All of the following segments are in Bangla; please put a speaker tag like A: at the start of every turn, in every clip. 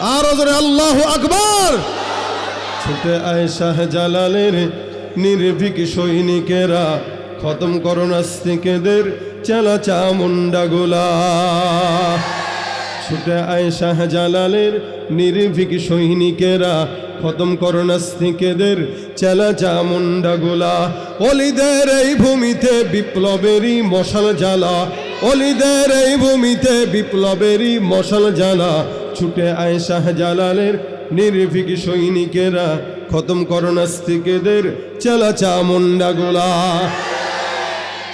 A: আরও জোরে আল্লাহ আকবার। ছুটে আয় শাহ জালালের নির্ভীক সৈনিকেরা খতম করো নাস্তিকেদের চেলা চামুন্ডা গোলা। ছুটে আয় শাহ জালালের নির্ভীক সৈনিকেরা খতম করো নাস্তিকেদের চেলা চামুন্ডা গোলা। অলিদের এই ভূমিতে বিপ্লবেরই মশাল জ্বালা। অলিদের এই ভূমিতে বিপ্লবেরই মশাল জ্বালা। ছুটে আয় শাহ জালালের নির্ভীক সৈনিকেরা, খতম করো নাস্তিকেদের চেলা চামুন্ডা গোলা।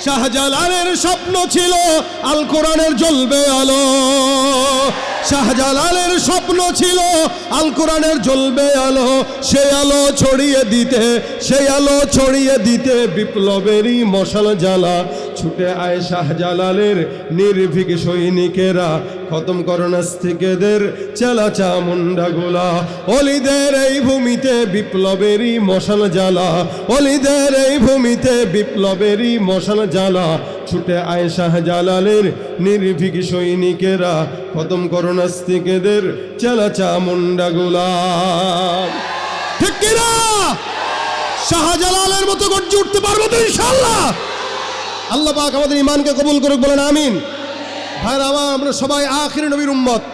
A: শাহজালালের স্বপ্ন ছিল আল কোরআনের জ্বলবে আলো। শাহজালালের স্বপ্ন ছিল আল কোরআনের জ্বলবে আলো। সেই আলো ছড়িয়ে দিতে সেই আলো ছড়িয়ে দিতে বিপ্লবেরই মশাল জ্বালা। ছুটে আয় শাহজালালের নির্ভীক সৈনিকেরা। খতম করো নাস্তিকেদের চেলা চামুন্ডা গোলা। অলিদের এই ভূমিতে বিপ্লবেরই মশাল জ্বালা। অলিদের এই ভূমিতে বিপ্লবেরই মশাল জ্বালা। ছুটে আয় শাহজালালের নির্ভীক সৈনিকেরা। খতম করো নাস্তিকেদের চেলা চামুন্ডা গোলা শাহজালালের মতো গর্জে উঠতে পারব তো ইনশাল্লাহ আল্লাহ পাক আমাদের ইমানকে কবুল করুক, বলেন আমিন। ভাইরা আমার আমরা সবাই আখির নবীর উম্মত।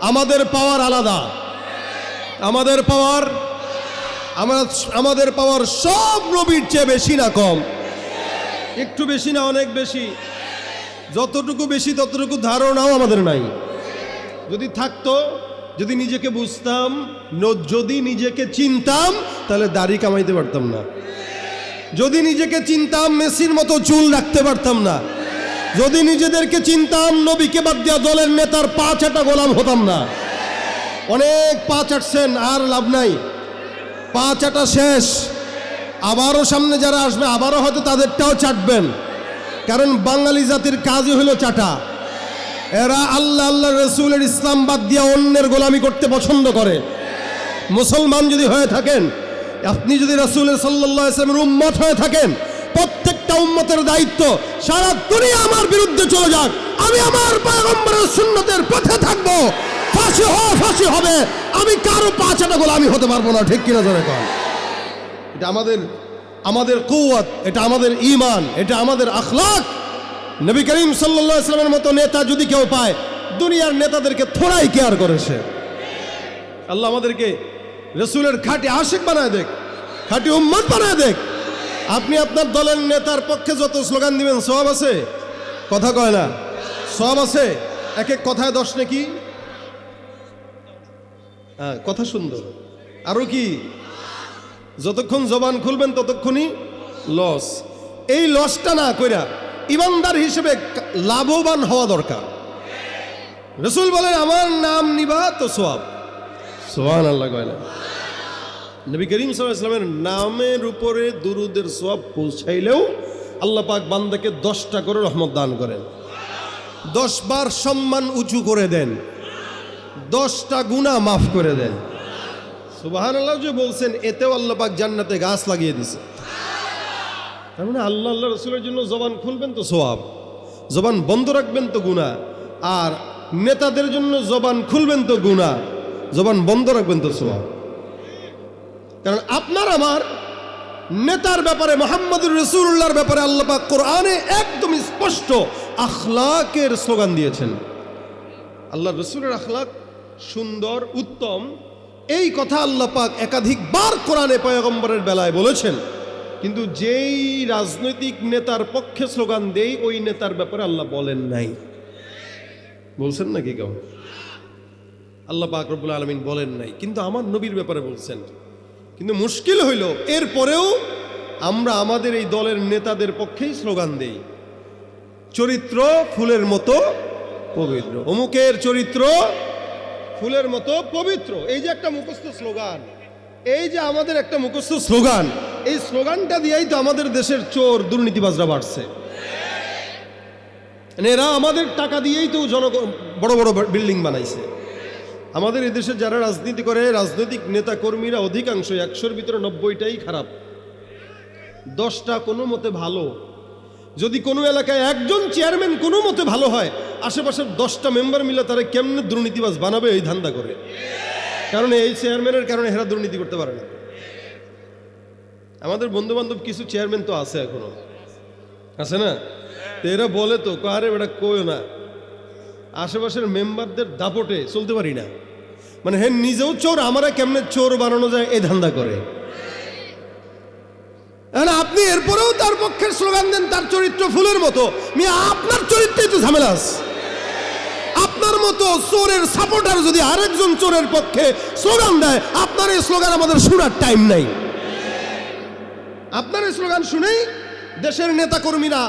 A: আমাদের পাওয়ার আলাদা। আমাদের পাওয়ার, আমরা আমাদের পাওয়ার সব নবীর চেয়ে বেশি না কম। একটু বেশি না, অনেক বেশি। যতটুকু বেশি, ততটুকু ধারণাও আমাদের নাই। যদি থাকতো, যদি নিজেকে বুঝতাম যদি নিজেকে চিনতাম, তাহলে দাড়ি কামাইতে পারতাম না। যদি নিজেকে চিনতাম, মেসির মতো চুল রাখতে পারতাম না। যদি নিজেদেরকে চিনতাম, নবীকে বাদ দিয়া দলের নেতার পা চাটা গোলাম হতাম না। অনেক পা চাটছেন আর লাভ নাই। পা চাটা শেষ। আবারও সামনে যারা আসবে, আবারও হয়তো তাদেরটাও চাটবেন কারণ বাঙালি জাতির কাজই হলো চাটা এরা আল্লাহ আল্লাহ রসুলের ইসলাম বাদ দিয়া অন্যের গোলামি করতে পছন্দ করে। মুসলমান যদি হয়ে থাকেন আপনি যদি রাসূলের আলাইহি ইসলামের উম্মত হয়ে থাকেন, প্রত্যেকটা উম্মতের দায়িত্ব সারা দুনিয়া আমার বিরুদ্ধে চলে যাক। আমি আমার পয়গম্বরের সুন্নতের পথে থাকব। ফাঁসি হওয়া ফাঁসি হবে। আমি কারও পাঁচাটা গোলামি হতে পারব না, ঠিক কিনা ধরে কন? এটা আমাদের আমাদের কৌয়াত এটা আমাদের ইমান এটা আমাদের আখলাক। নবী করিম আলাইহি ইসলামের মতো নেতা যদি কেউ পায়, দুনিয়ার নেতাদেরকে থোড়াই কেয়ার করে সে। আল্লাহ আমাদেরকে রসুলের খাঁটি আশিক বানায় দেখ, খাঁটি উম্মত বানায় দেখ। আপনি আপনার দলের নেতার পক্ষে যত স্লোগান দিবেন সব আছে? কথা কয় না। সব আছে? এক এক কথায় দশ নাকি? হ্যাঁ কথা সুন্দর। আরও কি? যতক্ষণ জবান খুলবেন ততক্ষণই লস এই লসটা না কইরা ইমানদার হিসেবে লাভবান হওয়া দরকার। রসুল বলেন, আমার নাম নিবা তো সোয়াব সোহান আল্লাহ কয় না। নবী করিম সাল্লাল্লাহু নামের উপরে দুরুদের সোয়াব পৌঁছাইলেও আল্লাহ পাক বান্দাকে দশটা করে রহমত দান করেন। দশ বার সম্মান উঁচু করে দেন। দশটা গুণা মাফ করে দেন। সুবাহান আল্লাহ যে বলছেন, এতেও আল্লাহ পাক জান্নাতে গাছ লাগিয়ে দিছে। তার মানে আল্লাহ আল্লাহ রসুলের জন্য জবান খুলবেন তো সোয়াব জবান বন্ধ রাখবেন তো গুণা আর নেতাদের জন্য জবান খুলবেন তো গুণা জবান বন্ধ রাখবেন তো সোয়াব কারণ আপনার আমার নেতার ব্যাপারে, মোহাম্মদুর রসুল্লাহর ব্যাপারে আল্লাহ পাক কোরআনে একদম স্পষ্ট আখলাকের স্লোগান দিয়েছেন। আল্লাহ রসুলের আখলাক সুন্দর, উত্তম। এই কথা আল্লাহ পাক একাধিকবার কোরআনে পয়গম্বরের বেলায় বলেছেন। কিন্তু যেই রাজনৈতিক নেতার পক্ষে স্লোগান দেই, ওই নেতার ব্যাপারে আল্লাহ বলেন নাই। বলছেন নাকি কেউ? আল্লাহ পাক রব্বুল আলমিন বলেন নাই। কিন্তু আমার নবীর ব্যাপারে বলছেন। কিন্তু মুশকিল হইল, এরপরেও আমরা আমাদের এই দলের নেতাদের পক্ষেই স্লোগান দেই। চরিত্র ফুলের মতো পবিত্র। অমুকের চরিত্র ফুলের মতো পবিত্র। এই যে একটা মুখস্থ স্লোগান, এই যে আমাদের একটা মুখস্থ স্লোগান, এই স্লোগানটা দিয়েই তো আমাদের দেশের চোর দুর্নীতিবাজরা বাড়ছে। মানে এরা আমাদের টাকা দিয়েই তো জন বড় বড় বিল্ডিং বানাইছে। আমাদের এদেশে যারা রাজনীতি করে, রাজনৈতিক নেতা কর্মীরা অধিকাংশ একশোর ভিতরে নব্বইটাই খারাপ। দশটা কোনো মতে ভালো। যদি কোনো এলাকায় একজন চেয়ারম্যান কোনো মতে ভালো হয়, আশেপাশের দশটা মেম্বার মিলে তারা কেমনে দুর্নীতিবাজ বানাবে এই ধান্দা করে? কারণ এই চেয়ারম্যানের কারণে হেরা দুর্নীতি করতে পারে না। আমাদের বন্ধু বান্ধব কিছু চেয়ারম্যান তো আছে এখনও। আছে না? তো এরা বলে তো কারে বেটা, কইও না। আশেপাশের মেম্বারদের দাপটে চলতে পারি না। মানে হ্যাঁ নিজেও চোর, আমারা কেমনে চোর বানানো যায় এই ধান্দা করে? আপনি এরপরেও তার পক্ষের স্লোগান দেন, তার চরিত্র ফুলের মতো। আপনার চরিত্রেই তো ঝামেলা। আপনার মতো চোরের সাপোর্টার যদি আরেকজন চোরের পক্ষে স্লোগান দেয়, আপনার এই স্লোগান আমাদের শোনার টাইম নাই। আপনার এই স্লোগান শুনেই দেশের নেতাকর্মীরা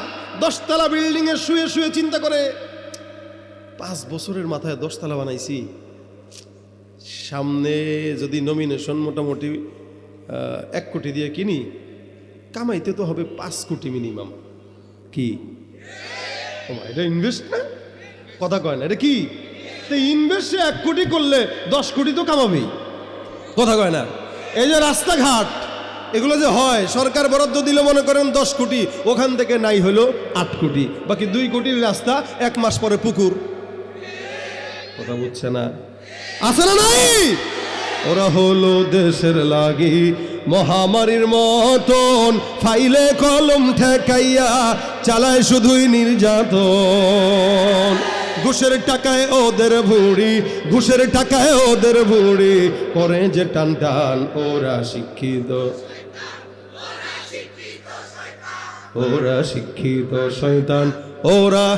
A: দশতলা বিল্ডিং এ শুয়ে শুয়ে চিন্তা করে, পাঁচ বছরের মাথায় দশতলা বানাইছি। সামনে যদি নমিনেশন মোটামুটি এক কোটি দিয়ে কিনি, কামাইতে তো হবে পাঁচ কোটি মিনিমাম কি? এটা ইনভেস্ট না? কথা কয় না, এটা কি? তো ইনভেস্ট এক কোটি করলে দশ কোটি তো কামাবেই কথা কয় না? এই যে রাস্তাঘাট, এগুলো যে হয়, সরকার বরাদ্দ দিলে মনে করেন দশ কোটি, ওখান থেকে নাই হলো আট কোটি, বাকি দুই কোটির রাস্তা এক মাস পরে পুকুর। কথা বুঝছে না। আছে না নাই? ওরা হলো দেশের লাগি মহামারীর মতন। ফাইলে কলম ঠেকাইয়া চালায় শুধুই নির্যাতন। ঘুষের টাকায় ওদের ভুড়ি ঘুষের টাকায় ওদের ভুড়ি। করে যে টান টান ওরা শিক্ষিত। ওরা শিক্ষিত শয়তান। ওরা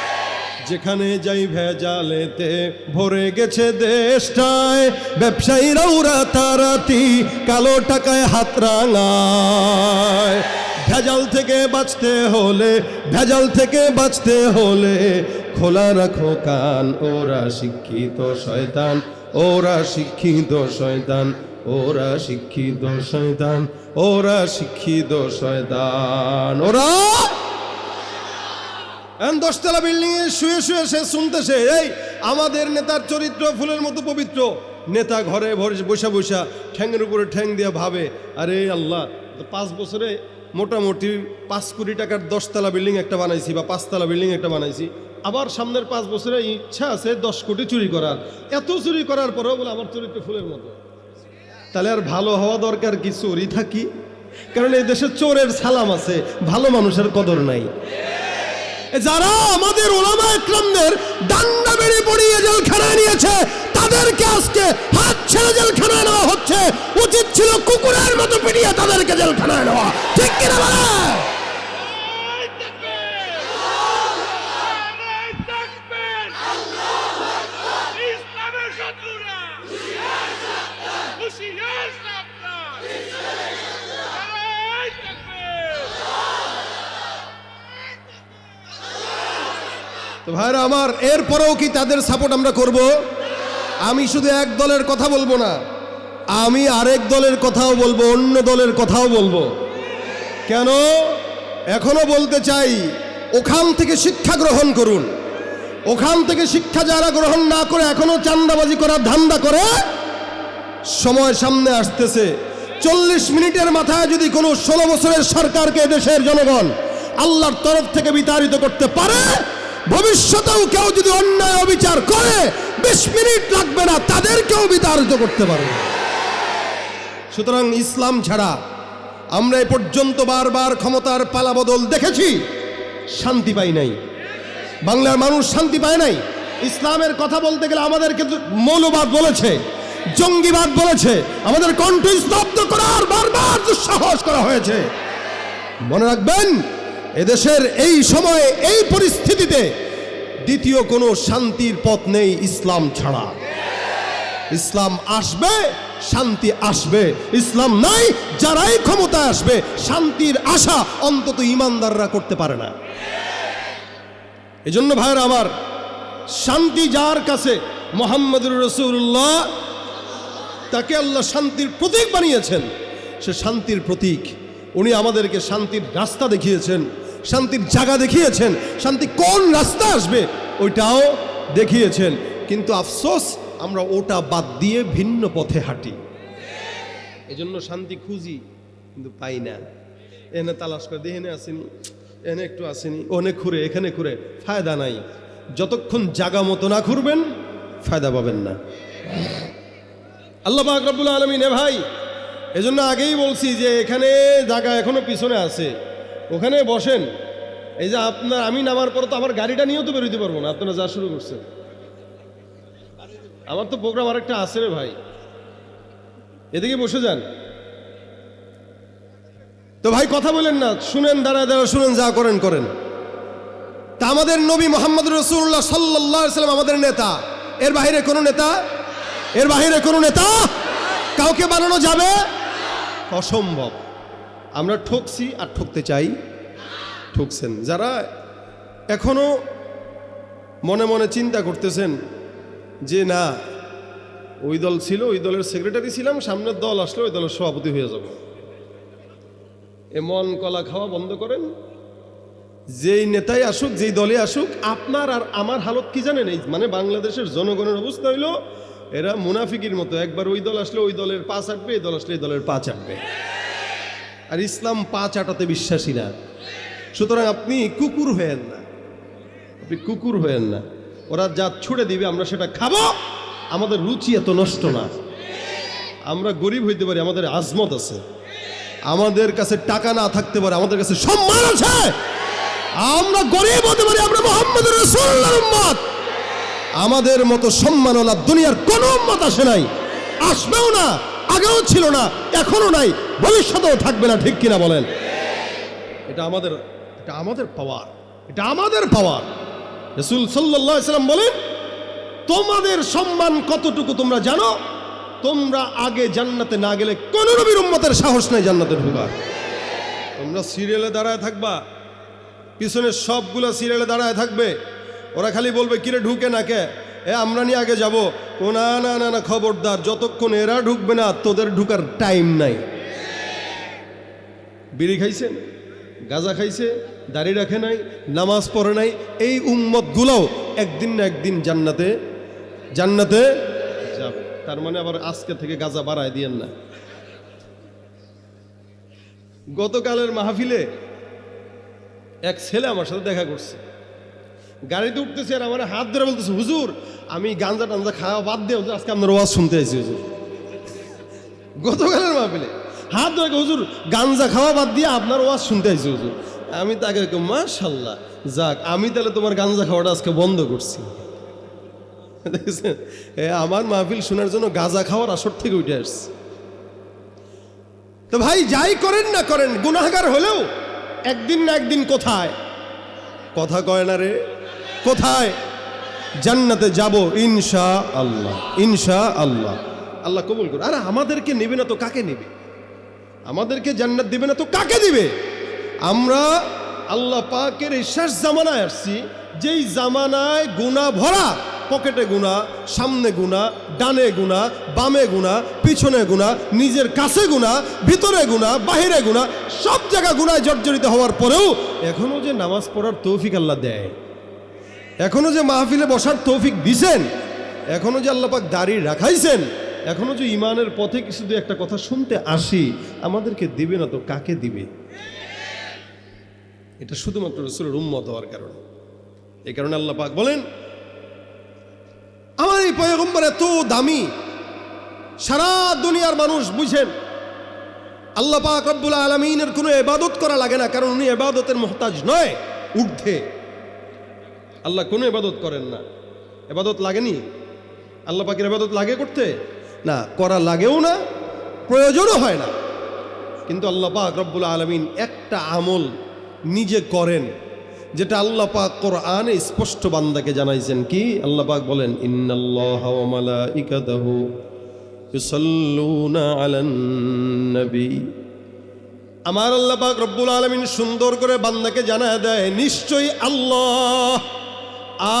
A: যেখানে যাই ভেজালেতে ভরে গেছে দেশটায়। ব্যবসায়ীরা ওরা তারাতি কালো টাকায় হাত রাঙায়। ভেজাল থেকে বাঁচতে হলে, ভেজাল থেকে বাঁচতে হলে খোলা রাখো কান, ওরা শিক্ষিত শয়তান, ওরা শিক্ষিত শয়তান, ওরা শিক্ষিত শয়তান, ওরা শিক্ষিত শয়তান, ওরা দশতলা বিল্ডিং এ শুয়ে শুয়ে সে শুনতেছে, এই, আমাদের নেতার চরিত্র ফুলের মতো পবিত্র। নেতা ঘরে ভরে বসা বসা ঠ্যাংয়ের উপরে ঠ্যাং দিয়ে ভাবে, আরে আল্লাহ পাঁচ বছরে মোটামুটি পাঁচ কোটি টাকার দশতলা বিল্ডিং একটা বানাইছি বা পাঁচতলা বিল্ডিং একটা বানাইছি। আবার সামনের পাঁচ বছরে ইচ্ছা আছে দশ কোটি চুরি করার। এত চুরি করার পরেও বলে, আমার চরিত্র ফুলের মতো। তাহলে আর ভালো হওয়া দরকার কি? চোরই থাকি? কারণ এই দেশে চোরের সালাম আছে, ভালো মানুষের কদর নাই। যারা আমাদের ওলামা ইকলামদের ডান্ডা বেড়ে পড়িয়ে জেলখানায় নিয়েছে, তাদেরকে আজকে হাত ছেড়ে জেলখানায় নেওয়া হচ্ছে। উচিত ছিল কুকুরের মতো পিটিয়ে তাদেরকে জেলখানায় নেওয়া। ঠিক কিনা বলে ভাইরা আমার, এরপরেও কি তাদের সাপোর্ট আমরা করব? আমি শুধু এক দলের কথা বলব না, আমি আরেক দলের কথাও বলব, অন্য দলের কথাও বলব। কেন? এখনও বলতে চাই, ওখান থেকে শিক্ষা গ্রহণ করুন। ওখান থেকে শিক্ষা যারা গ্রহণ না করে, এখনও চান্দাবাজি করার ধান্দা করে, সময় সামনে আসতেছে। চল্লিশ মিনিটের মাথায় যদি কোনো ষোলো বছরের সরকারকে দেশের জনগণ আল্লাহর তরফ থেকে বিতাড়িত করতে পারে ভবিষ্যতেও কেউ যদি অন্যায় অবিচার করে, বিশ মিনিট লাগবে না, তাদেরকেও বিতাড়িত করতে পারে। সুতরাং ইসলাম ছাড়া আমরা এ পর্যন্ত বারবার ক্ষমতার পালাবদল দেখেছি, শান্তি পাই নাই। বাংলার মানুষ শান্তি পায় নাই। ইসলামের কথা বলতে গেলে আমাদের কিন্তু মৌলবাদ বলেছে, জঙ্গিবাদ বলেছে, আমাদের কণ্ঠ স্তব্ধ করার বারবার দুঃসাহস করা হয়েছে। মনে রাখবেন এদেশের এই সময়ে, এই পরিস্থিতিতে দ্বিতীয় কোনো শান্তির পথ নেই ইসলাম ছাড়া। ইসলাম আসবে, শান্তি আসবে। ইসলাম নাই, যারাই ক্ষমতায় আসবে, শান্তির আশা অন্তত ইমানদাররা করতে পারে না। এজন্য ভাইয়ের আমার, শান্তি যার কাছে, মোহাম্মদুর রসুল্লাহ তাকে আল্লাহ শান্তির প্রতীক বানিয়েছেন, সে শান্তির প্রতীক। উনি আমাদেরকে শান্তির রাস্তা দেখিয়েছেন। শান্তির জায়গা দেখিয়েছেন, শান্তি কোন রাস্তা আসবে, ওইটাও দেখিয়েছেন। কিন্তু আফসোস, আমরা ওটা বাদ দিয়ে ভিন্ন পথে হাঁটি। এজন্য শান্তি খুঁজি, কিন্তু পাই না। এনে তালাশ করে দিয়ে এনে আসেনি, এনে একটু আসেনি, ওনে ঘুরে, এখানে ঘুরে, ফায়দা নাই। যতক্ষণ জাগা মতো না ঘুরবেন, ফায়দা পাবেন না। আল্লাহ পাক রব্বুল আলমিন ভাই, এজন্য আগেই বলছি যে এখানে জায়গা এখনও পিছনে আছে। ওখানে বসেন। এই যে আপনার আমি নামার পর তো আমার গাড়িটা নিয়েও তো বেরোতে পারব না, আপনারা যা শুরু করছেন। আমার তো প্রোগ্রাম আরেকটা আছে রে ভাই। এদিকে বসে যান। তো ভাই, কথা বলেন না, শুনেন দাঁড়া দাঁড়া শুনেন, যা করেন করেন। তা আমাদের নবী মোহাম্মদ রসুল্লাহ সাল্লাহ সাল্লাম আমাদের নেতা। এর বাইরে কোনো নেতা? এর বাইরে কোনো নেতা? কাউকে বানানো যাবে? অসম্ভব। আমরা ঠকছি আর ঠকতে চাই। ঠকছেন। যারা এখনও মনে মনে চিন্তা করতেছেন যে না, ওই দল ছিল, ওই দলের সেক্রেটারি ছিলাম, সামনের দল আসলে ওই দলের সভাপতি হয়ে যাব। এ মন কলা খাওয়া বন্ধ করেন। যেই নেতাই আসুক, যেই দলে আসুক, আপনার আর আমার হালত কি জানেন? এই মানে বাংলাদেশের জনগণের অবস্থা হইল, এরা মুনাফিকির মতো। একবার ওই দল আসলে ওই দলের পা চাটবে এই দল আসলে এই দলের পা চাটবে আর ইসলাম পা চাটাতে বিশ্বাসী না। সুতরাং আপনি কুকুর হয়েন না। আপনি কুকুর হয়েন না। ওরা যা ছুড়ে দিবে, আমরা সেটা খাব। আমাদের রুচি এত নষ্ট না। আমরা গরিব হইতে পারি, আমাদের আজমত আছে। আমাদের কাছে টাকা না থাকতে পারে, আমাদের কাছে সম্মান আছে। আমরা গরিব হতে পারি, আমরা মোহাম্মদ উম্মত। আমাদের মতো সম্মানওয়ালা দুনিয়ার কোনো উম্মত আসে নাই। আসবেও না, আগেও ছিল না এখনও নাই। ভবিষ্যতেও থাকবে না, ঠিক কিনা বলেন? এটা আমাদের এটা আমাদের পাওয়ার এটা আমাদের পাওয়ার রসুল সাল্লাম বলেন, তোমাদের সম্মান কতটুকু তোমরা জানো? তোমরা আগে জান্নাতে না গেলে কোন নবীর উম্মতের সাহস নাই জান্নাতে ঢুকার। তোমরা সিরিয়ালে দাঁড়ায় থাকবা পিছনের সবগুলো সিরিয়ালে দাঁড়ায় থাকবে। ওরা খালি বলবে, কিরে ঢুকে না কে? এ, আমরা নিয়ে আগে যাব। ও, না না না খবরদার, যতক্ষণ এরা ঢুকবে না, তোদের ঢুকার টাইম নাই। বিড়ি খাইছেন গাজা খাইছে, দাড়ি রাখে নাই, নামাজ পড়ে নাই, এই উম্মত গুলাও একদিন না একদিন জান্নাতে জান্নাতে তার মানে আবার আজকে থেকে গাজা বাড়ায় দিয়েন না। গতকালের মাহফিলে এক ছেলে আমার সাথে দেখা করছে। গাড়িতে উঠতেছে আর আমার হাত ধরে বলতেছে, হুজুর, আমি গাঞ্জা টাঞ্জা খাওয়া বাদ দিয়ে আজকে আপনার ওয়াজ শুনতে আইছি, হুজুর। গতকালের মাহফিলে হাত ধরে হুজুর, গাঞ্জা খাওয়া বাদ দিয়ে আপনার ওয়াজ শুনতে আইছি, হুজুর। আমি তাকে মাশাল্লাহ যাক, আমি তাহলে তোমার গাঞ্জা খাওয়াটা আজকে বন্ধ করছি। আমার মাহফিল শোনার জন্য গাঁজা খাওয়ার আসর থেকে উঠে আসছে। তো ভাই, যাই করেন না করেন, গুনাহগার হলেও একদিন না একদিন কোথায়? কথা কয় না রে। কোথায়? জান্নাতে যাব ইনশা আল্লাহ ইনশা আল্লাহ আল্লাহ কবুল করে আরে, আমাদেরকে নেবে না তো, কাকে নেবে? আমাদেরকে জান্নাত দিবে না, তো কাকে দিবে? আমরা আল্লাহ পাকের এই শেষ জামানায় আসছি, যেই জামানায় গুণা ভরা, পকেটে গুণা সামনে গুণা ডানে গুণা বামে গুণা পিছনে গুণা নিজের কাছে গুণা ভিতরে গুণা বাহিরে গুণা সব জায়গা গুণায় জর্জরিত হওয়ার পরেও এখনও যে নামাজ পড়ার তৌফিক আল্লাহ দেয় এখনও যে মাহফিলে বসার তৌফিক দিছেন এখনও যে আল্লাপাক দাঁড়িয়ে রাখাইছেন এখনও যে ইমানের পথে কিছু দু একটা কথা শুনতে আসি, আমাদেরকে দিবে না তো কাকে দিবে? এটা শুধুমাত্র রসুলের উম্মত হওয়ার কারণে। এই কারণে আল্লাহ পাক বলেন, আমার এই পয়গম্বর এত দামি, সারা দুনিয়ার মানুষ বুঝেন, আল্লাহ পাক রব্বুল আলমিনের কোনো এবাদত করা লাগে না, কারণ উনি এবাদতের মহতাজ নয়, ঊর্ধ্বে। আল্লাহ কোনো এবাদত করেন না। এবাদত লাগেনি? আল্লাহ পাকের এবাদত লাগে করতে? না, করা লাগেও না, প্রয়োজনও হয় না। কিন্তু আল্লাহ পাক রব্বুল আলমিন একটা আমল নিজে করেন, যেটা আল্লাহ পাক কোরআনে স্পষ্ট বান্দাকে জানাইছেন কি? আল্লাহ পাক বলেন, ইন্নাল্লাহ আমার আল্লাহ পাক রব্বুল আলমিন সুন্দর করে বান্দাকে জানা দেয়, নিশ্চয়ই আল্লাহ।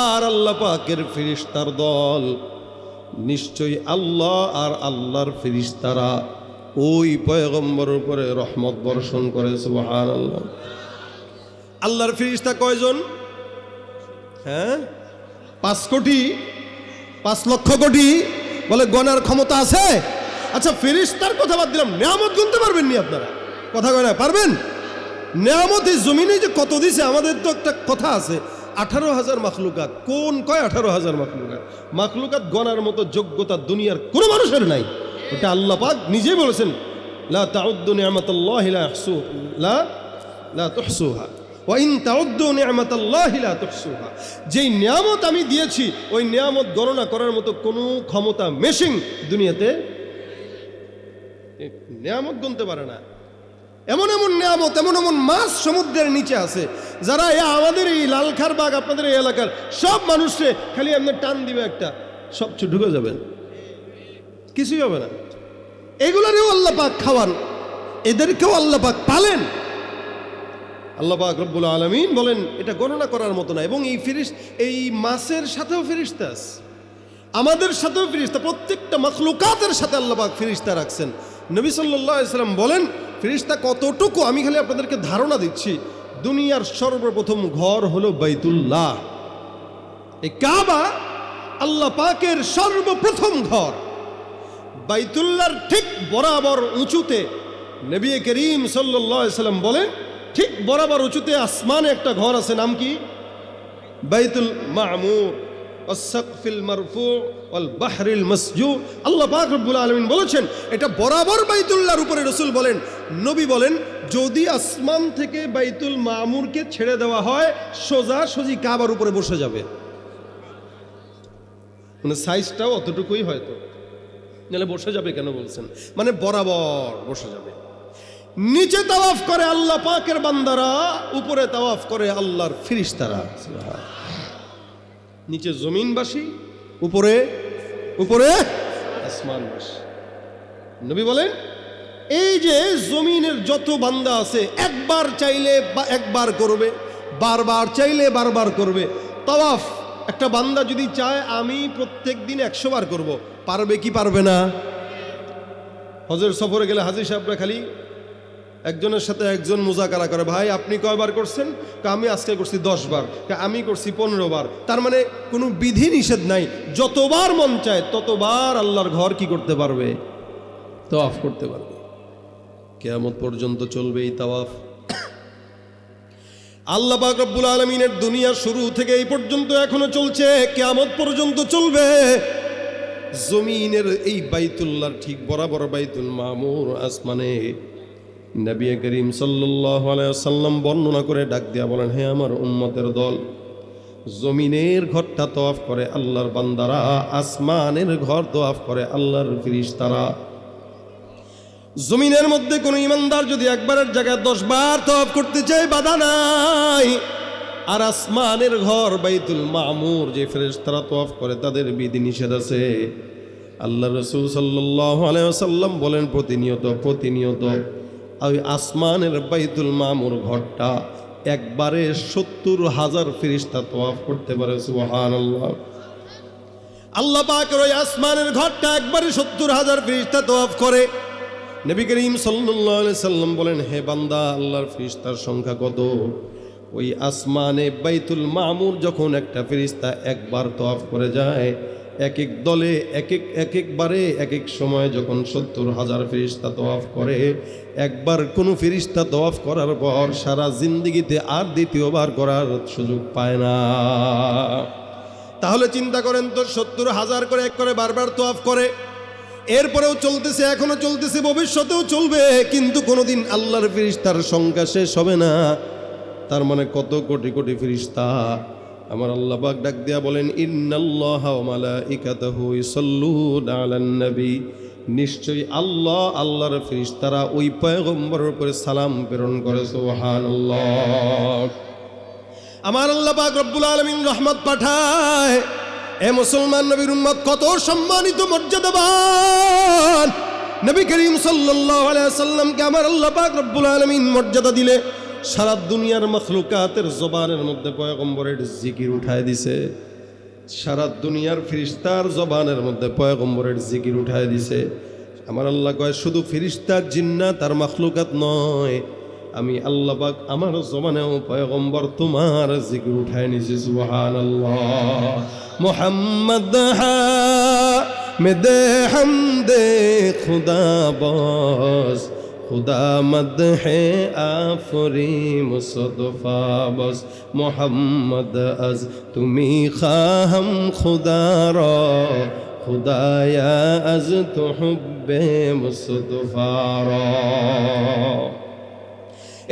A: আর আল্লাহ পাকের ফিরিস্তার দল নিশ্চয়ই আল্লাহ আর আল্লাহর ফিরিস্তারা ওই পয়গম্বর উপরে রহমত বর্ষণ করে সুবহান আল্লাহ আল্লাহর ফিরিস্তা কয়জন? হ্যাঁ? পাঁচ কোটি? পাঁচ লক্ষ কোটি? বলে গণার ক্ষমতা আছে? আচ্ছা ফিরিস্তার কথা বাদ দিলাম, নিয়ামত গুনতে পারবেন নি আপনারা? কথা কয় না, পারবেন? নিয়ামত এই জমিনে যে কত দিছে, আমাদের তো একটা কথা আছে। আঠারো হাজার মাখলুকাত। কোন কয় আঠারো হাজার মাখলুকাত? মাখলুকাত গণার মতো যোগ্যতা দুনিয়ার কোনো মানুষের নাই। ওটা আল্লাহ পাক নিজেই বলেছেন, লা তাউদ্দু নিয়ামাতাল্লাহি লা ইয়াহসু লা লা তুহসুহা। ওয়া ইন তাউদ্দু নিয়ামাতাল্লাহি লা তুহসুহা। যেই নিয়ামত আমি দিয়েছি, ওই নিয়ামত গণনা করার মতো কোনো ক্ষমতা মেশিং দুনিয়াতে নিয়ামত গুনতে পারে না। এমন এমন নিয়ামত এমন এমন মাছ সমুদ্রের নিচে আছে যারা এ আমাদের এই লালখার বাঘ আপনাদের এই এলাকার সব মানুষে খালি এমনি টান দিবে একটা। সব ঢুকে যাবেন। কিছুই হবে না। এগুলারেও আল্লাহ পাক খাওয়ান এদেরকেও আল্লাহ পাক পালেন। আল্লাহ পাক রব্বুল আলমিন বলেন এটা গণনা করার মতো না এবং এই ফিরিস এই মাছের সাথেও ফিরিস্তা আছে। আমাদের সাথেও ফিরিস্তা প্রত্যেকটা মখলুকাতের সাথে আল্লাহ পাক ফিরিস্তা রাখছেন। নবী সাল্লাহ ইসলাম বলেন ফিরিস্তা কতটুকু? আমি খালি আপনাদেরকে ধারণা দিচ্ছি, দুনিয়ার সর্বপ্রথম ঘর হলো বাইতুল্লাহ। এই কাবা আল্লাহ পাকের সর্বপ্রথম ঘর। বাইতুল্লাহর ঠিক বরাবর উঁচুতে নবী করিম সাল্লাম বলেন, ঠিক বরাবর উঁচুতে আসমানে একটা ঘর আছে, নাম কি? বাইতুল মামুর। মসজু। আল্লাহ আলমিন বলেছেন, এটা বরাবর বাইতুল্লাহর উপরে রসুল বলেন, নবী বলেন, যদি আসমান থেকে বাইতুল মামুরকে ছেড়ে দেওয়া হয়, সোজা সোজি কাবার উপরে বসে যাবে। মানে সাইজটাও অতটুকুই হয়তো। নাহলে বসে যাবে কেন বলছেন? মানে বরাবর বসে যাবে। নিচে তাওয়াফ করে আল্লাহ পাকের বান্দারা, উপরে তাওয়াফ করে আল্লাহর ফিরিস্তারা। নিচে জমিনবাসী উপরে উপরে। আসমানবাসী। নবী বলেন এই যে জমিনের যত বান্দা আছে একবার চাইলে বা একবার করবে বারবার চাইলে বারবার করবে। তাওয়াফ একটা বান্দা যদি চায় আমি প্রত্যেক দিন একশো বার করব। পারবে কি পারবে না? হজের সফরে গেলে হাজির সাহেবরা খালি একজনের সাথে একজন মোজাকারা করে, ভাই, আপনি কয়বার করছেন? আমি আজকে করছি দশ বার আমি করছি পনেরো বার তার মানে কোনো বিধি নিষেধ নাই। যতবার মন চায়, ততবার আল্লাহর ঘর কি করতে পারবে? তাওয়াফ করতে পারবে। কেয়ামত পর্যন্ত চলবে এই তাওয়াফ। আল্লাহ রব্বুল আলমিনের দুনিয়া শুরু থেকে এই পর্যন্ত এখনও চলছে, কেয়ামত পর্যন্ত চলবে। জমিনের এই বাইতুল্লাহর ঠিক বরাবর বাইতুল মামুর আসমানে। নবী করিম সাল্লাহ আলাইসাল্লাম বর্ণনা করে ডাক দিয়া বলেন, হে আমার উম্মতের দল, জমিনের ঘরটা তোয়াফ করে আল্লাহর বান্দারা, আসমানের ঘর তোয়াফ করে আল্লাহর ফিরিস্তারা জমিনের মধ্যে কোনো ইমানদার যদি একবারের জায়গায় দশ বার তফ করতে চায়, বাধা নাই। আর আসমানের ঘর বাইতুল মামুর, যে ফেরেশতারা তফ করে, তাদের বিধি নিষেধ আছে। আল্লাহ রসুল সাল্লাহ আলাইসাল্লাম বলেন, প্রতিনিয়ত প্রতিনিয়ত। ওই আসমানের বাইতুল মামুর ঘরটা একবারে সত্তর হাজার ফিরিস্তা তোয়াফ করতে পারে সুহান আল্লাহ আল্লাহ পাকের ওই আসমানের ঘরটা একবারে সত্তর হাজার ফিরিস্তা তোয়াফ করে। নবী করিম সাল্লাহ সাল্লাম বলেন, হে বান্দা, আল্লাহর ফিরিস্তার সংখ্যা কত? ওই আসমানে বাইতুল মামুর যখন একটা ফিরিস্তা একবার তোয়াফ করে যায় এক এক দলে, এক এক এক একবারে এক এক সময় যখন সত্তর হাজার ফিরিস্তা তোয়াফ করে, একবার কোনো ফিরিস্তা তোয়াফ করার পর সারা জিন্দিগিতে আর দ্বিতীয়বার করার সুযোগ পায় না। তাহলে চিন্তা করেন তো, সত্তর হাজার করে এক করে বারবার তোয়াফ করে, এরপরেও চলতেছে, এখনও চলতেছে, ভবিষ্যতেও চলবে, কিন্তু কোনোদিন আল্লাহর ফিরিস্তার সংখ্যা শেষ হবে না। তার মানে কত কোটি কোটি ফিরিস্তা আমার আল্লাহ পাক ডাক দিয়া বলেন, ইন্নাল্লাহ মালাইকাতাহু ইসাল্লুনা আলান নবী। নিশ্চয়ই আল্লাহ, আল্লাহর ফিরিস্তারা ওই পয়গম্বরের উপরে সালাম প্রেরণ করে, সুবহানাল্লাহ। আমার আল্লাহ পাক রব্বুল আলামিন রহমত পাঠায়, এ মুসলমান নবীর উম্মত, কত সম্মানিত, মর্যাদাবান। নবী করিম সাল্লাল্লাহু আলাইহি সাল্লামকে আমার আল্লাহ পাক রব্বুল আলামিন মর্যাদা দিলে সারা দুনিয়ার মখলুকাতের জবানের মধ্যে পয়গম্বরের জিকির উঠায় দিছে। সারা দুনিয়ার ফিরিস্তার জবানের মধ্যে পয়গম্বরের জিকির উঠায় দিছে। আমার আল্লাহ কয়, শুধু ফিরিস্তার জিন্না, তার মাখলুকাত নয়। আমি আল্লাহ পাক আমার জবানেও পয়গম্বর তোমার জিকির উঠায় নিছি, সুবহানাল্লাহ। মোহাম্মদ হামিদ হামদে খুদা বস। খুদা মদ হে আফরি মুসদফা বস মোহাম্মদ আজ তুমি খাহম খুদা র, খুদায়া আজ তো হুব্বে মুসদফা র।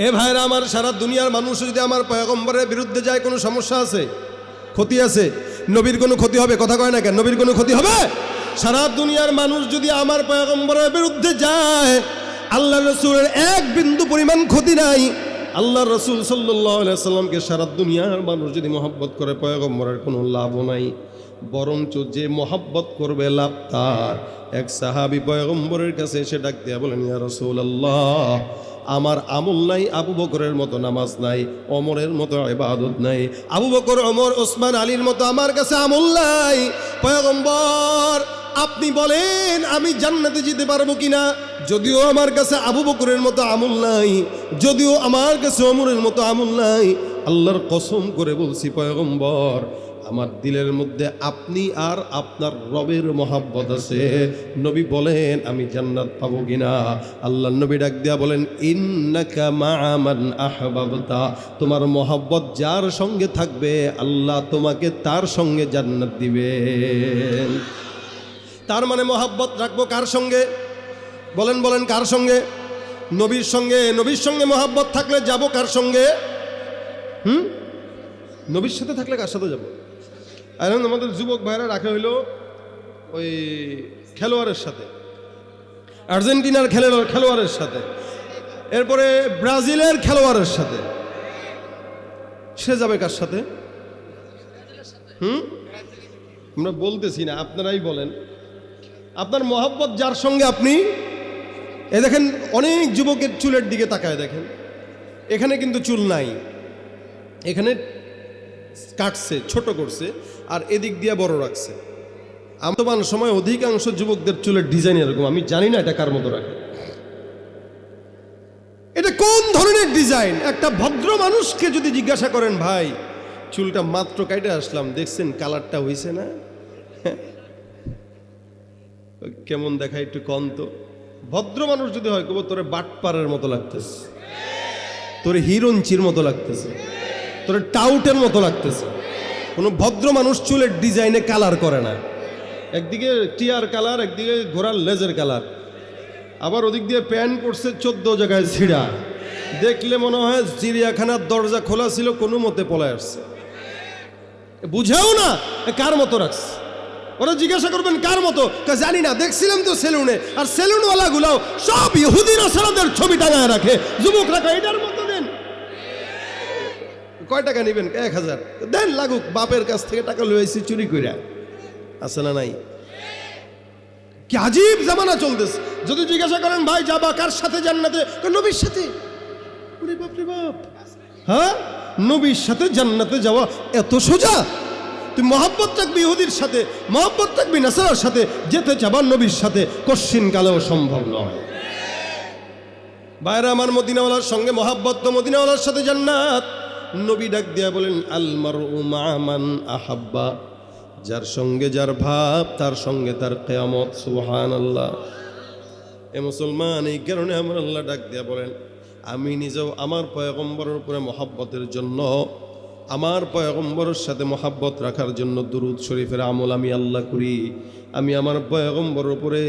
A: এ ভাইরা আমার সারা দুনিয়ার মানুষ, যদি আমার পয়গম্বরের বিরুদ্ধে যায়, কোনো সমস্যা আছে? ক্ষতি আছে? নবীর কোনো ক্ষতি হবে? কথা কয় না কেন? নবীর কোনো ক্ষতি হবে? সারা দুনিয়ার মানুষ যদি আমার পয়গম্বরের বিরুদ্ধে যায় আল্লাহ রসুলের এক বিন্দু পরিমাণ ক্ষতি নাই। আল্লাহ রসুল সাল্লাহ সাল্লামকে সারা দুনিয়ার মানুষ যদি মহব্বত করে, পয়গম্বরের কোনো লাভও নাই। বরঞ্চ যে মহব্বত করবে লাভ তার। এক সাহাবি পয়গম্বরের কাছে এসে ডাক দিয়া বলেন, ইয়া রসুল আল্লাহ আমার আমল নাই, আবু বকরের মতো নামাজ নাই, অমরের মতো ইবাদত নাই। আবু বকর, অমর, ওসমান, আলীর মতো আমার কাছে আমল নাই। পয়গম্বর আপনি বলেন, আমি জান্নাতে যেতে পারব কিনা? যদিও আমার কাছে আবু বকরের মতো আমল নাই, যদিও আমার কাছে অমরের মতো আমল নাই, আল্লাহর কসম করে বলছি, পয়গম্বর, আমার দিলের মধ্যে আপনি আর আপনার রবের মহাব্বত আছে। নবী বলেন, আমি জান্নাত পাবো কিনা? আল্লাহ নবী ডাক দিয়া বলেন, ইন্নাকা মাআমান আহবাবতা। তোমার মহাব্বত যার সঙ্গে থাকবে, আল্লাহ তোমাকে তার সঙ্গে জান্নাত দিবেন। তার মানে মহাব্বত রাখব কার সঙ্গে? বলেন বলেন, কার সঙ্গে? নবীর সঙ্গে নবীর সঙ্গে মহাব্বত থাকলে যাব কার সঙ্গে? হুম? নবীর সাথে থাকলে কার সাথে যাব? আর আমাদের যুবক ভাইরা রাখা হইল ওই খেলোয়াড়ের সাথে। আর্জেন্টিনার খেলোয়াড় খেলোয়াড়ের সাথে। এরপরে ব্রাজিলের খেলোয়াড়ের সাথে। সে যাবে কার সাথে? হুম? আমরা বলতেছি না, আপনারাই বলেন। আপনার মহাব্বত যার সঙ্গে আপনি, এ দেখেন অনেক যুবকের চুলের দিকে তাকায় দেখেন। এখানে কিন্তু চুল নাই। এখানে কাটছে, ছোট করছে, আর এদিক দিয়ে বড় রাখছে। বর্তমান সময় অধিকাংশ যুবকদের চুলের ডিজাইন এরকম, আমি জানি না এটা কার মতো রাখে। এটা কোন ধরনের ডিজাইন? একটা ভদ্র মানুষকে যদি জিজ্ঞাসা করেন, ভাই, চুলটা মাত্র কাইটে আসলাম, দেখছেন কালারটা হয়েছে না? কেমন দেখা একটু কম তো? ভদ্র মানুষ যদি হয়, কব তোরে বাটপারের মতো লাগতেছে। তোরে হিরঞ্চির মতো লাগতেছে। তোরে টাউটের মতো লাগতেছে। কোনো ভদ্র মানুষ চুলের ডিজাইনে কালার করে না। একদিকে টিয়ার কালার, একদিকে ঘোড়ার লেজের কালার। আবার ওদিক দিয়ে প্যান্ট করছে চোদ্দ জায়গায় ছিঁড়া দেখলে মনে হয় চিড়িয়াখানার দরজা খোলা ছিল, কোনো মতে পলায় আসছে। বুঝেও না কার মতো রাখছে? ওরা জিজ্ঞাসা করবেন কার মতো? জানি না দেখছিলাম তো সেলুনে আর সেলুনওয়ালা গুলাও সব ইহুদি রসালাদের ছবি টাঙায় রাখে। যুবকরা কয়, এটার মতো দেন। কয় টাকা নেবেন? এক হাজার। দেন লাগুক বাপের কাছ থেকে টাকা লইছি চুরি কইরা। আছে না নাই? কি আজীব জামানা চলতেছে। যদি জিজ্ঞাসা করেন ভাই যাবা কার সাথে জান্নাতে? নবীর সাথে। বাপ। হ্যাঁ? নবীর সাথে জান্নাতে যাওয়া এত সোজা? তুই মহাব্বত রাখবি ইহুদির সাথে, মহাব্বত রাখবি নাসারার সাথে, যেতে চাবার নবীর সাথে, কশ্চিন কালেও সম্ভব নয়। বাইরে আমার মদিনাওয়ালার সঙ্গে মহাব্বত তো মদিনাওয়ালার সাথে জান্নাত। নবী ডাক দিয়া বলেন আলমার উমান আহাব্বা। যার সঙ্গে যার ভাব, তার সঙ্গে তার কেয়ামত সুহান আল্লাহ এ মুসলমান, এই কারণে আমার আল্লাহ ডাক দিয়া বলেন, আমি নিজেও আমার পয়গম্বরের উপরে মহাব্বতের জন্য আমার পয়গম্বরের সাথে মহাব্বত রাখার জন্য দুরুদ শরীফের আমল আমি আল্লাহ করি। আমি আমার পয়গম্বরের উপরে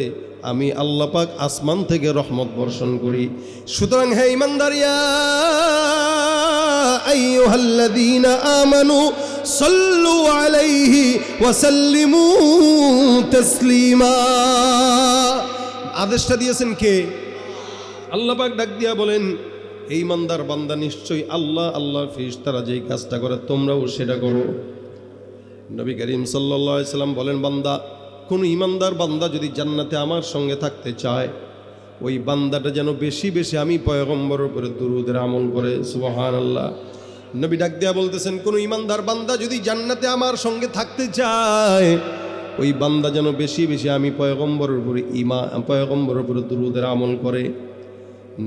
A: আমি আল্লাহ পাক আসমান থেকে রহমত বর্ষণ করি। সুতরাং হে ইমানদারিয়া আমানু সাল্লু আলাইহি ওয়া তাসলিমা। আদেশটা দিয়েছেন কে? আল্লাহ পাক ডাক দিয়া বলেন এই ইমানদার বান্দা নিশ্চয়ই আল্লাহ, আল্লাহর ফিরিস্তারা যেই কাজটা করে, তোমরাও সেটা করো। নবী করিম সাল্লাম বলেন, বান্দা, কোন ইমানদার বান্দা যদি জান্নাতে আমার সঙ্গে থাকতে চায়, ওই বান্দাটা যেন বেশি বেশি আমি পয়গম্বরের উপরে দুরুদের আমল করে সুবহান আল্লাহ নবী ডাক দিয়া বলতেছেন, কোন ইমানদার বান্দা যদি জান্নাতে আমার সঙ্গে থাকতে চায়, ওই বান্দা যেন বেশি বেশি আমি পয়গম্বরের উপরে ইমা, পয়গম্বরের উপরে দুরুদের আমল করে।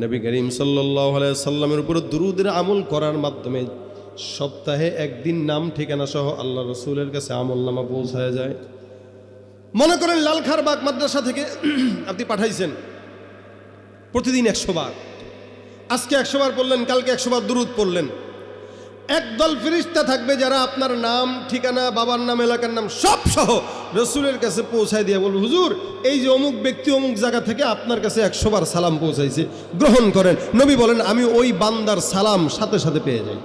A: নবী করিম সাল্লাহ সাল্লামের উপর দুরুদের আমল করার মাধ্যমে সপ্তাহে একদিন নাম ঠিকানা সহ আল্লাহ রসুলের কাছে আমল নামা পৌঁছায় যায়। মনে করেন লালখার বাগ মাদ্রাসা থেকে আপনি পাঠাইছেন, প্রতিদিন একশো বার। আজকে একশো বার পড়লেন, কালকে একশো বার দুরুদ পড়লেন। একদল ফিরিস্তা থাকবে যারা আপনার নাম, ঠিকানা, বাবার নাম, এলাকার নাম সব সহ রসুলের কাছে পৌঁছায় দিয়ে বলব, হুজুর, এই যে অমুক ব্যক্তি অমুক জায়গা থেকে আপনার কাছে একশোবার সালাম পৌঁছাইছে, গ্রহণ করেন। নবী বলেন, আমি ওই বান্দার সালাম সাথে সাথে পেয়ে যাই।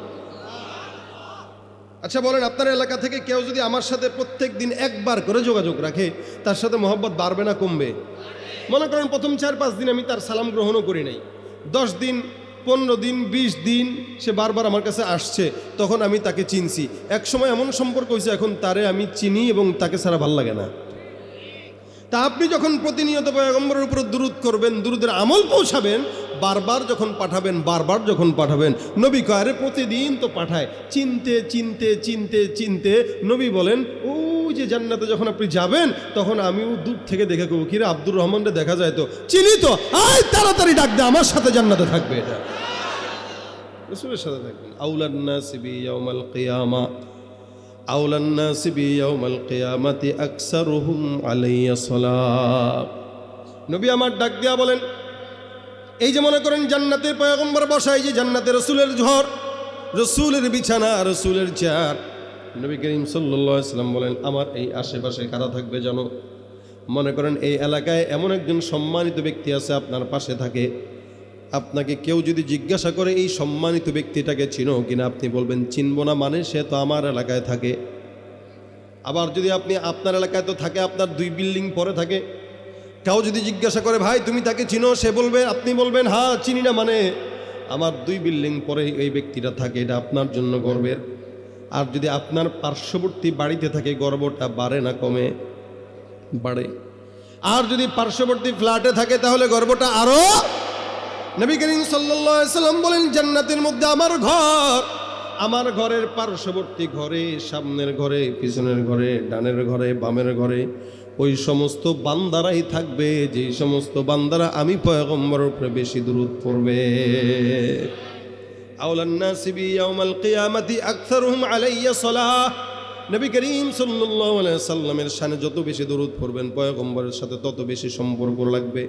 A: আচ্ছা বলেন, আপনার এলাকা থেকে কেউ যদি আমার সাথে প্রত্যেক দিন একবার করে যোগাযোগ রাখে, তার সাথে মহব্বত বাড়বে না, কমবে? মনে করেন প্রথম চার পাঁচ দিন আমি তার সালাম গ্রহণও করি নাই। দশ দিন পনেরো দিন, বিশ দিন সে বারবার আমার কাছে আসছে, তখন আমি তাকে চিনছি। এক সময় এমন সম্পর্ক হয়েছে, এখন তারে আমি চিনি এবং তাকে ছাড়া ভালো লাগে না। তা আপনি যখন প্রতিনিয়ত পয়গম্বরের উপর দুরুদ করবেন, দুরুদের আমল পৌঁছাবেন, বারবার যখন পাঠাবেন, বারবার যখন পাঠাবেন, নবী কয়ারে প্রতিদিন তো পাঠায়। চিনতে চিনতে চিনতে চিনতে নবী বলেন, ও যে জান্নাতে যখন আপনি যাবেন, তখন আমিও দূর থেকে দেখে করব কিরে আব্দুর রহমানরে দেখা যায় তো? চিনি তো? আয়, তাড়াতাড়ি ডাক দে, আমার সাথে জান্নাতে থাকবে এটা। রসুলের সাথে থাকবেন। আউলান্না সিবি ইয়ামাল কিয়ামা। আউলান্না সিবি ইয়ামাল কিয়ামাতি আকসারুহুম আলাইয়া সালাম। নবী আমার ডাক দেয়া বলেন, এই যে মনে করেন জান্নাতের পয়গম্বর বসা এই যে জান্নাতের রসুলের ঝড়, রসুলের বিছানা, রসুলের চেয়ার নবী করিম সাল্লাম বলেন, আমার এই আশেপাশে কারা থাকবে জানো? মনে করেন, এই এলাকায় এমন একজন সম্মানিত ব্যক্তি আছে, আপনার পাশে থাকে। আপনাকে কেউ যদি জিজ্ঞাসা করে, এই সম্মানিত ব্যক্তিটাকে চিনো কিনা, আপনি বলবেন, চিনব না মানে সে তো আমার এলাকায় থাকে। আবার যদি আপনি আপনার এলাকায় তো থাকে, আপনার দুই বিল্ডিং পরে থাকে, কেউ যদি জিজ্ঞাসা করে, ভাই, তুমি তাকে চিনো? সে বলবে, আপনি বলবেন হ্যাঁ চিনি না মানে আমার দুই বিল্ডিং পরে এই ব্যক্তিটা থাকে, এটা আপনার জন্য গর্বের। আর যদি আপনার পার্শ্ববর্তী বাড়িতে থাকে গর্বটা বাড়ে না, কমে? বাড়ে। আর যদি পার্শ্ববর্তী ফ্ল্যাটে থাকে, তাহলে গর্বটা আরও নবী করিম সাল্লাম বলেন, জান্নাতের মধ্যে আমার ঘর। আমার ঘরের পার্শ্ববর্তী ঘরে, সামনের ঘরে, পিছনের ঘরে, ডানের ঘরে, বামের ঘরে, ওই সমস্ত বান্দারাই থাকবে। যেই সমস্ত বান্দারা আমি পয়গম্বরের উপরে বেশি দূরত পড়বে। নবী করিম সাল্লামের সামনে যত বেশি দরুদ পড়বেন পয়গম্বরের সাথে তত বেশি সম্পর্ক লাগবে।